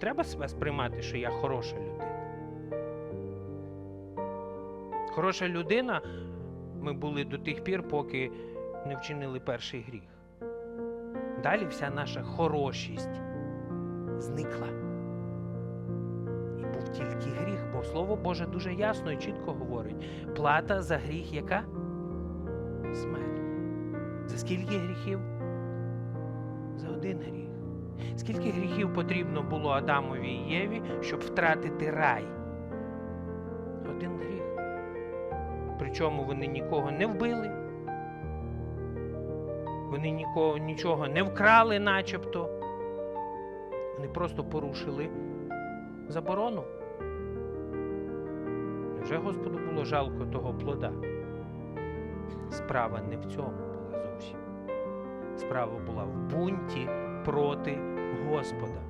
треба себе сприймати, що я хороша людина. Хороша людина ми були до тих пір, поки не вчинили перший гріх. Далі вся наша хорошість зникла. І був тільки гріх, бо Слово Боже дуже ясно і чітко говорить: плата за гріх яка? Смерть. За скільки гріхів? За один гріх. Скільки гріхів потрібно було Адамові і Єві, щоб втратити рай? Один гріх. Причому вони нікого не вбили, вони нікого, нічого не вкрали, начебто. Вони просто порушили заборону. Невже Господу було жалко того плода? Справа не в цьому була зовсім. Справа була в бунті проти Господа.